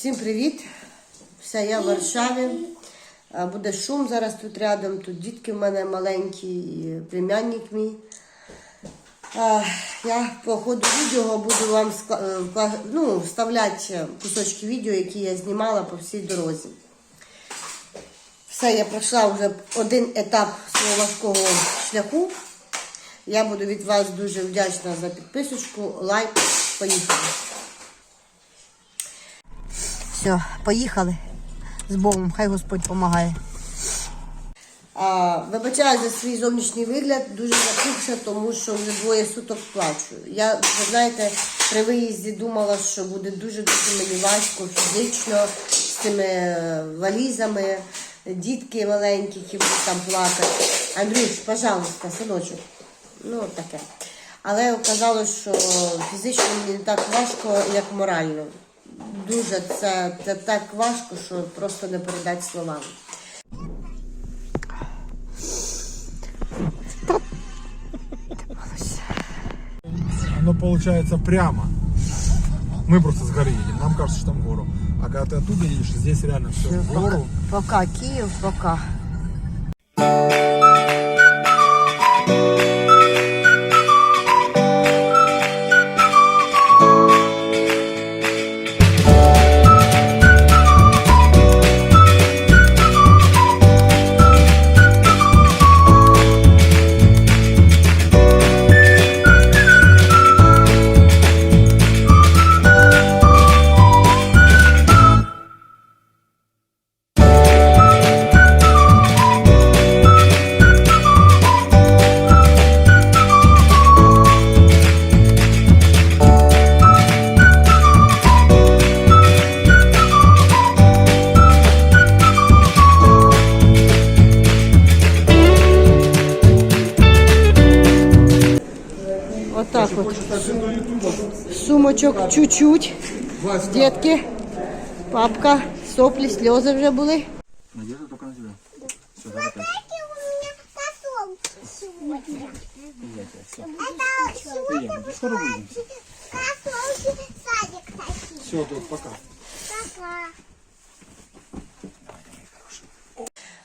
Всім привіт! Все, я в Варшаві. Буде шум зараз тут рядом. Тут дітки в мене маленькі, і племянник мій. Я по ходу відео буду вам е, ну, вставляти кусочки відео, які я знімала по всій дорозі. Все, я пройшла вже один етап свого важкого шляху. Я буду від вас дуже вдячна за підписочку, лайк. Поїхали. Все, поїхали. З Богом, хай Господь допомагає. А, вибачаю за свій зовнішній вигляд, дуже запухша, тому що вже двоє суток плачу. Я, ви знаєте, при виїзді думала, що буде дуже-дуже мені важко фізично з цими е, валізами, дітки маленькі, які будуть там плакати. Андрюш, пожалуйста, синочок. Ну, таке. Але оказалось, що фізично мені не так важко, як морально Дуже це, це так важко, що просто не передати словами. Оно получается прямо. Мы просто с горы едем, нам кажется, что там в гору. А когда ты оттуда едешь, здесь реально все в гору. Пока, Київ, пока. Отак от. Сумочок чуть-чуть. Детки, папка, соплі, сльози вже були. Надежда только на тебя. Все, Смотрите, у меня котом сегодня. Это сегодня Скоро садик такие. Все, тут пока. Пока.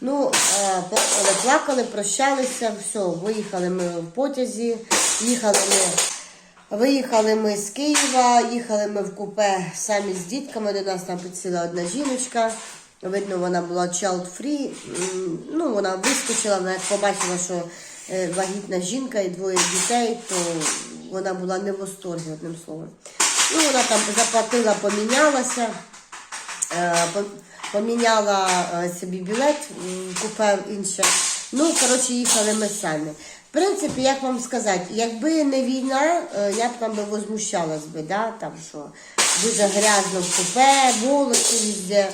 Ну, е, плакали, плакали, прощалися, все, виїхали ми в потязі, їхали ми. Виїхали ми з Києва, їхали ми в купе самі з дітками. До нас там підсіла одна жіночка. Видно, вона була child free. Ну, вона вискочила, вона як побачила, що е, вагітна жінка і двоє дітей, то вона була не в восторгі, одним словом. Ну, вона там заплатила, помінялася. По- поміняла е, собі білет, м, купив інше. Ну, коротше, їхали ми самі. В принципі, як вам сказати, якби не війна, е, я б там би возмущалась би, да? там, що дуже грязно в купе, волоси везде.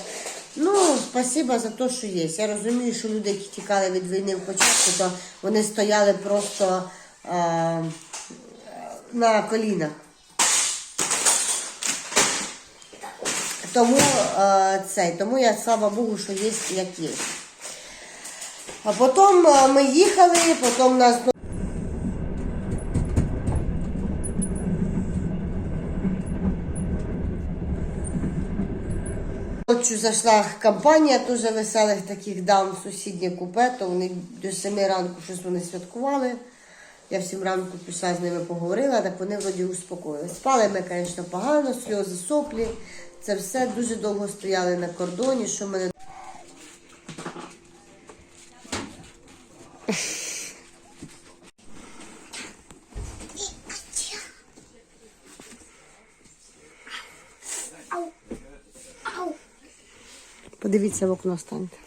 Ну, спасибо за те, що є. Я розумію, що люди, які тікали від війни в початку, то вони стояли просто е, на колінах. Тому е, цей, тому я слава Богу, що є як є. А потім е, ми їхали, потім нас Ночью зайшла компанія дуже веселих таких дам в сусіднє купе, то вони до 7 ранку щось вони святкували. Я в 7 ранку пішла з ними поговорила, так вони вроді успокоїли. Спали ми, звісно, погано, сльози, соплі. Це все дуже довго стояли на кордоні, що мене. Подивіться в окно станьте.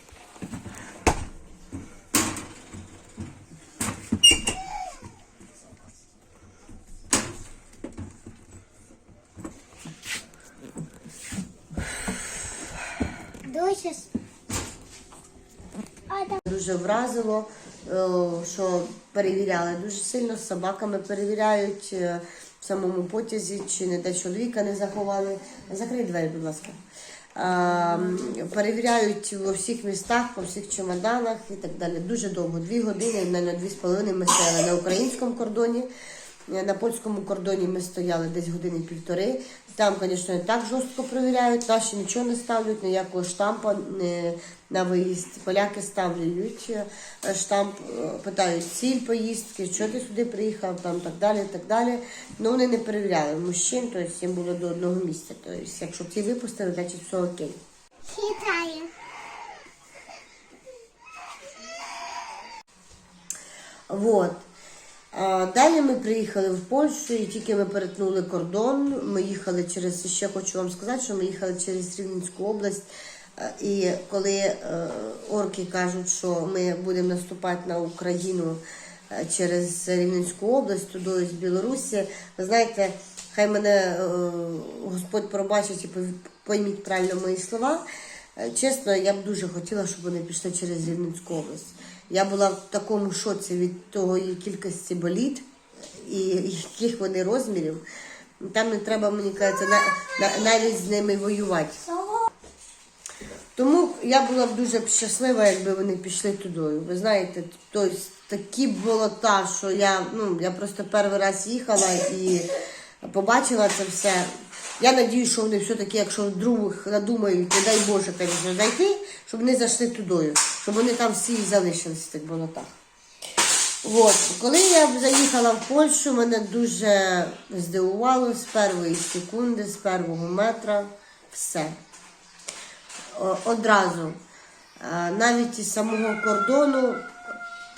Да. Дуже вразило, е, що перевіряли дуже сильно, з собаками перевіряють е, в самому потязі, чи не де чоловіка не заховали. Закрий двері, будь ласка. Перевіряють у всіх містах, по всіх чемоданах і так далі. Дуже довго, дві години, навіть дві з половиною ми стояли на українському кордоні. Е, На польському кордоні ми стояли десь години півтори. Там, звісно, не так жорстко перевіряють, наші нічого не ставлять, ніякого штампа не на виїзд. Поляки ставлять е, штамп, е, питають ціль поїздки, що ти сюди приїхав, там так далі, так далі. Ну вони не перевіряли мужчин, тобто їм було до одного місця. Тобто, якщо ті випустили, значить все окей. Хитаю. Вот. Далі ми приїхали в Польщу і тільки ми перетнули кордон. Ми їхали через, ще хочу вам сказати, що ми їхали через Рівненську область. І коли е, орки кажуть, що ми будемо наступати на Україну е, через Рівненську область, туди з Білорусі, ви знаєте, хай мене е, Господь пробачить і пойміть правильно мої слова. Е, Чесно, я б дуже хотіла, щоб вони пішли через Рівненську область. Я була в такому шоці від того кількості боліт і яких вони розмірів. Там не треба, мені кажеться, на, на- навіть з ними воювати. Тому я була б дуже щаслива, якби вони пішли туди. Ви знаєте, тобто такі болота, що я, ну, я просто перший раз їхала і побачила це все. Я надію, що вони все-таки, якщо вдруг надумають, не дай Боже, так вже зайти, щоб вони зайшли туди, щоб вони там всі і залишились в тих болотах. От. Коли я заїхала в Польщу, мене дуже здивувало з першої секунди, з першого метра все. Одразу. Навіть із самого кордону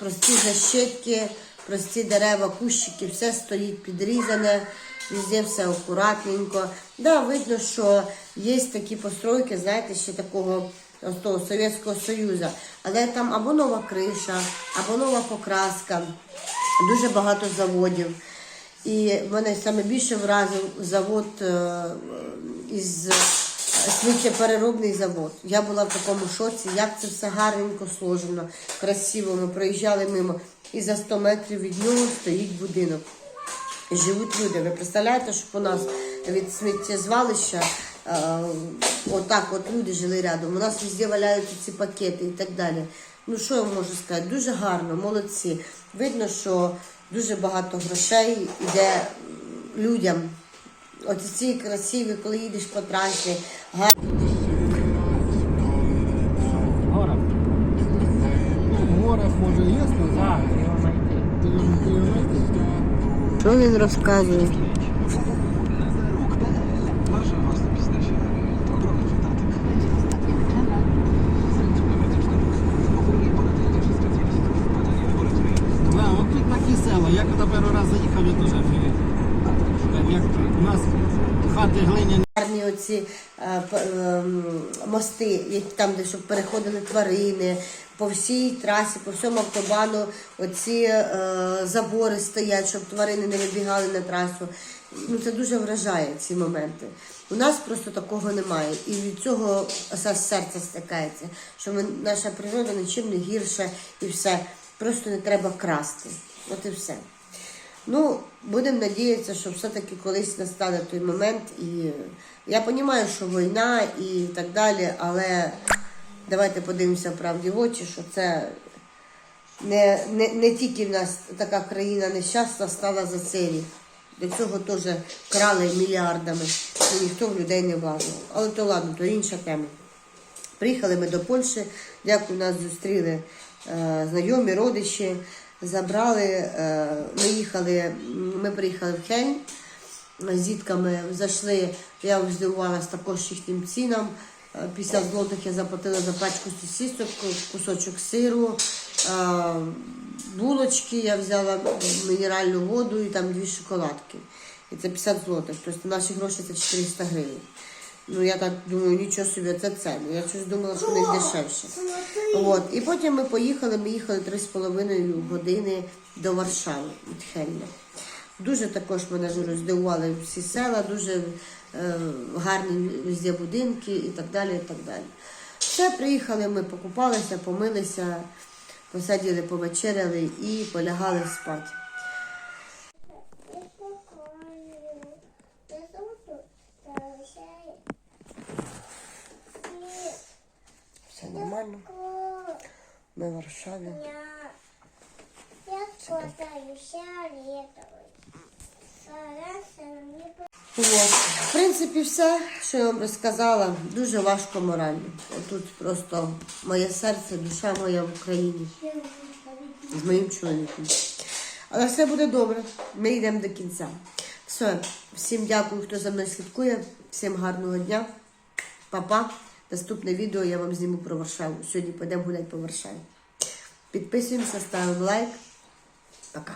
прості защитки, прості дерева, кущики, все стоїть підрізане, везде все акуратненько. Да, видно, що є такі постройки, знаєте, ще такого ось того Совєтського Союзу. Але там або нова криша, або нова покраска, дуже багато заводів. І мене саме більше вразив завод е, із сміттєпереробний завод. Я була в такому шоці, як це все гарненько сложено, красиво. Ми проїжджали мимо, і за 100 метрів від нього стоїть будинок. І живуть люди. Ви представляєте, що у нас від сміттєзвалища е, отак от люди жили рядом. У нас везде валяються ці пакети і так далі. Ну що я можу сказати? Дуже гарно, молодці. Видно, що дуже багато грошей йде людям. Оці ці красиві, коли їдеш по трасі, гарні. Що він розказує? Я коли перший раз заїхав, я теж офігів. Як у нас хати глиняні. Гарні оці е, ем, мости, там, де щоб переходили тварини, по всій трасі, по всьому автобану оці е, забори стоять, щоб тварини не вибігали на трасу. Ну, це дуже вражає ці моменти. У нас просто такого немає. І від цього серце стикається, що ми, наша природа нічим не гірша і все. Просто не треба красти. От і все. Ну, будемо надіятися, що все-таки колись настане той момент. І я розумію, що війна і так далі, але давайте подивимося правді в очі, що це не, не, не тільки в нас така країна нещасна стала за цей рік. До цього теж крали мільярдами, і ніхто в людей не влазив. Але то ладно, то інша тема. Приїхали ми до Польщі, дякую, нас зустріли е, знайомі, родичі, забрали. Е, ми їхали, ми приїхали в Хельм з дітками, зайшли, я здивувалася також їхнім цінам. Е, 50 злотих я заплатила за пачку сосисок, кусочок сиру, е, булочки, я взяла мінеральну воду і там дві шоколадки. І це 50 злотих. Тобто наші гроші це 400 гривень. Ну я так думаю, нічого собі, це ціни. Я щось думала, що них дешевше. От. І потім ми поїхали, ми їхали 3,5 години до Варшави від Хельма. Дуже також мене говорю, здивували всі села, дуже е, гарні везде будинки і так далі. і так далі. Все, приїхали, ми покупалися, помилися, посадили, повечеряли і полягали спати. Все нормально. Ми в Варшаві. Я складаюся. В принципі, все, що я вам розказала, дуже важко морально. Тут просто моє серце, душа моя в Україні з моїм чоловіком. Але все буде добре. Ми йдемо до кінця. Все, всім дякую, хто за мною слідкує. Всім гарного дня. Па-па. Наступне відео я вам зніму про Варшаву. Сьогодні підемо гуляти по Варшаві. Підписуємося, ставимо лайк. Пока.